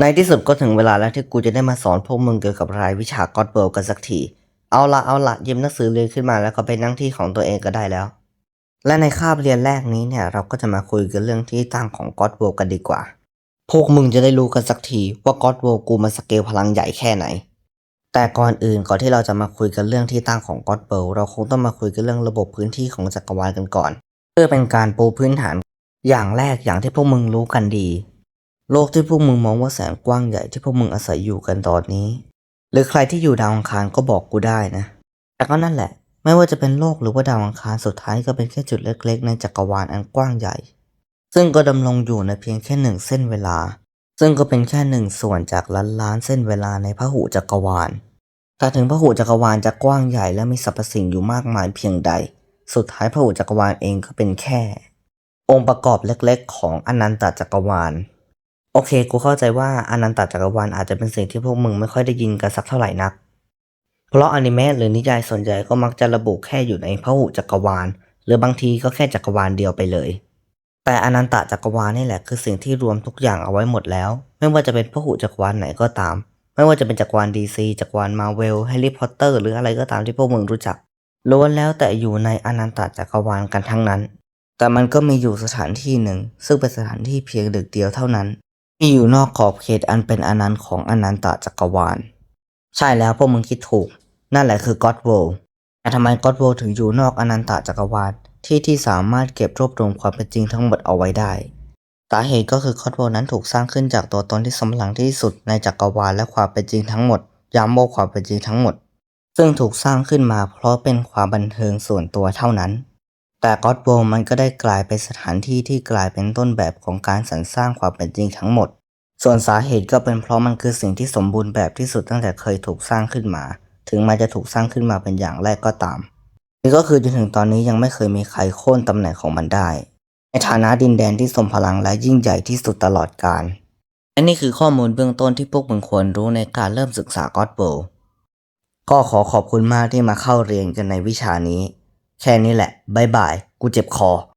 ในที่สุดก็ถึงเวลาแล้วที่กูจะได้มาสอนพวกมึงเกี่ยวกับรายวิชาก็อดเบิลกันสักที เอาละเอาละยิบหนังสือเรียนขึ้นมาแล้วก็ไปนั่งที่ของตัวเองก็ได้แล้ว และในคาบเรียนแรกนี้เนี่ยเราก็จะมาคุยกันเรื่องที่ตั้งของก็อดเบิลกันดีกว่า พวกมึงจะได้รู้กันสักทีว่าก็อดเบิลกูมันสเกลพลังใหญ่แค่ไหน แต่ก่อนอื่นก่อนที่เราจะมาคุยกันเรื่องที่ตั้งของก็อดเบิลเราคงต้องมาคุยกันเรื่องระบบพื้นที่ของจักรวาลกันก่อน เพื่อเป็นการปูพื้นฐาน อย่างแรกอย่างที่พวกมึงรู้กันดี โลกที่พวกมึงมองว่าแสนกว้างใหญ่ที่พวกมึงอาศัยอยู่กันตอนนี้ หรือใครที่อยู่ดาวอังคารก็บอกกูได้นะ แต่ก็นั่นแหละ ไม่ว่าจะเป็นโลกหรือว่าดาวอังคารสุดท้ายก็เป็นแค่จุดเล็กๆ ในจักรวาลอันกว้างใหญ่ ซึ่งก็ดำรงอยู่ในเพียงแค่หนึ่งเส้นเวลา ซึ่งก็เป็นแค่หนึ่งส่วนจากล้านล้านเส้นเวลาในพหุจักรวาล แต่ถึงพหุจักรวาลจะกว้างใหญ่และมีสรรพสิ่งอยู่มากมายเพียงใด สุดท้ายพหุจักรวาลเองก็เป็นแค่ องค์ประกอบเล็กๆ ของอนันตจักรวาล โอเค กูเข้าใจว่าอนันตจักรวาลอาจจะเป็นสิ่งที่พวกมึงไม่ค่อยได้ยินกันสักเท่าไหร่นัก เพราะอนิเมะหรือนิยายส่วนใหญ่ก็มักจะระบุแค่อยู่ในพหุจักรวาล หรือบางทีก็แค่จักรวาลเดียวไปเลย แต่อนันตจักรวาลนี่แหละคือสิ่งที่รวมทุกอย่างเอาไว้หมดแล้ว ไม่ว่าจะเป็นพหุจักรวาลไหนก็ตาม ไม่ว่าจะเป็นจักรวาลดีซีจักรวาลมาเวลแฮร์รี่พอตเตอร์หรืออะไรก็ตามที่พวกมึงรู้จักล้วนแล้วแต่อยู่ในอนันตจักรวาลกันทั้งนั้น แต่มันก็มีอยู่สถานที่หนึ่ง ซึ่งเป็นสถานที่เพียงดึกเดียวเท่านั้น ที่อยู่นอกขอบเขตอันเป็นอนันต์ของอนันตจักรวาล ใช่แล้วพวกมึงคิดถูก นั่นแหละคือ God World แต่ทำไม God World ถึงอยู่นอกอนันตจักรวาลที่ที่สามารถเก็บรวบรวมความเป็นจริงทั้งหมดเอาไว้ได้ สาเหตุก็คือ God World นั้นถูกสร้างขึ้นจากตัวตนที่สมหลังที่สุดในจักรวาลและความเป็นจริงทั้งหมด ย้ำว่าความเป็นจริงทั้งหมด ซึ่งถูกสร้างขึ้นมาเพราะเป็นความบันเทิงส่วนตัวเท่านั้น แต่ God World มันก็ได้กลายเป็นสถานที่ที่กลายเป็นต้นแบบของการสรรสร้างความเป็นจริงทั้งหมด ส่วนสาเหตุก็เป็นเพราะมันคือสิ่งที่สมบูรณ์แบบที่สุดตั้งแต่เคยถูกสร้างขึ้นมา ถึงมันจะถูกสร้างขึ้นมาเป็นอย่างแรกก็ตามนี่ก็คือจนถึงตอนนี้ยังไม่เคยมีใครโค่นตำแหน่งของมันได้ ในฐานะดินแดนที่ทรงพลังและยิ่งใหญ่ที่สุดตลอดกาลและนี่คือข้อมูลเบื้องต้นที่พวกมึงควรรู้ในการเริ่มศึกษา God World ก็ขอขอบคุณมากที่มาเข้าเรียนกันในวิชานี้ แค่นี้แหละบายบาย กูเจ็บคอ